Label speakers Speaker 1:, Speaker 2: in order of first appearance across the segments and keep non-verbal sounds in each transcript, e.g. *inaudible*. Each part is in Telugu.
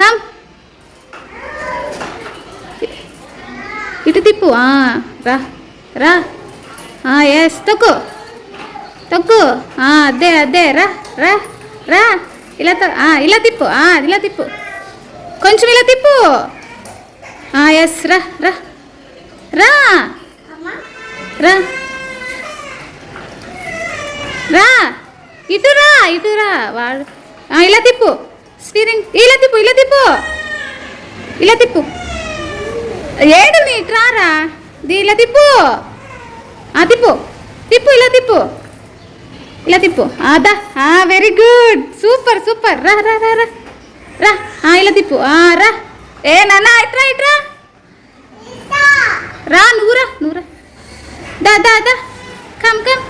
Speaker 1: కమ్ ఇటు తిప్పు. రా రా. ఎస్ తొక్కు. తొక్కు. అదే అదే రా రా రా. ఇలా ఇలా తిప్పు. ఇలా తిప్పు. కొంచెం ఇలా తిప్పు. ఎస్ రా రా. రా. రా. రా. ఇటు రా ఇటు రా. వాడు ఇలా తిప్పు. స్టీరింగ్ ఇలా తిప్పు ఇలా తిప్పు. ఇలా తిప్పు. ఏడు నీ ఇటు రారా ఇలా తిప్పు. ఆ తిప్పు. తిప్పు ఇలా తిప్పు. ఇలా తిప్పు. అదా వెరీ గుడ్ సూపర్ సూపర్ రా రా రా రా. రా. ఆ, ఇలా తిప్పు. ఆ, రా. ఏ నాన్న ఇట్రా ఇట్రా రా. నువ్వు రా నువ్వు రా. దా దా దా. కమ్ కమ్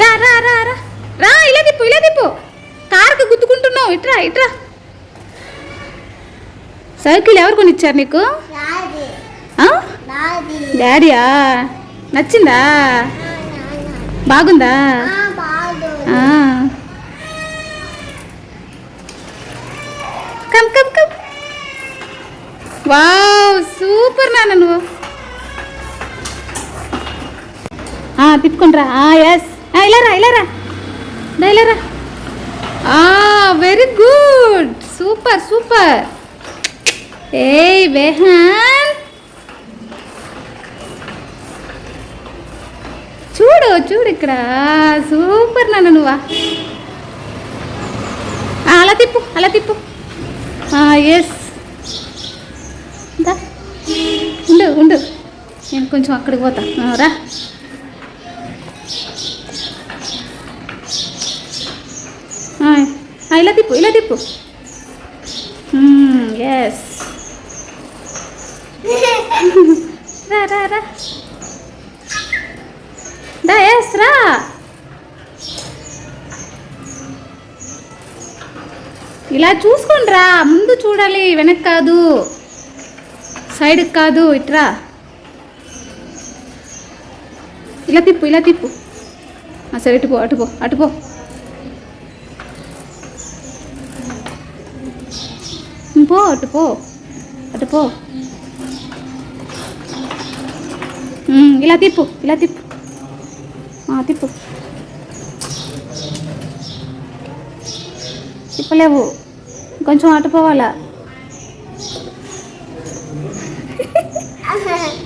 Speaker 1: రా రా రా రా రా ఇలా తిప్పు ఇలా తిప్పు కారుకి గుద్దుకుంటున్నావు ఇట్రా ఇట్రా సైకిల్ ఎవరు కొనిచ్చారు నీకు? డాడీయా? నచ్చిందా? బాగుందా. Come come come. Wow super నాన్న నువ్వు. ఆ, తిప్పుకుంట్రా ఎస్ ఇలా రా ఇలా రా. ఇలా రా. వెరీ గుడ్ సూపర్ సూపర్ ఏయ్ బెహాన్ చూడు చూడు ఇక్కడ. సూపర్ నాన్న నువ్వా? ఆ, అలా తిప్పు అలా తిప్పు. ఎస్ ఉండు ఉండు. నేను కొంచెం అక్కడికి పోతా. రా ఆ, ఆ, ఇలా తిప్పు ఇలా తిప్పు. ఎస్ *laughs* రా రా రా. దా ఎస్ రా. ఇలా చూసుకోండి రా ముందు చూడాలి వెనక్కి కాదు. సైడ్కి కాదు ఇట్రా ఇలా తిప్పు ఇలా తిప్పు. సరే ఇటు పో అటు పో అటు పో. అటు పో. ఇలా తిప్పు ఇలా తిప్పు. తిప్పు. తిప్పలేవు. కొంచెం అటు పోవాలా? *laughs*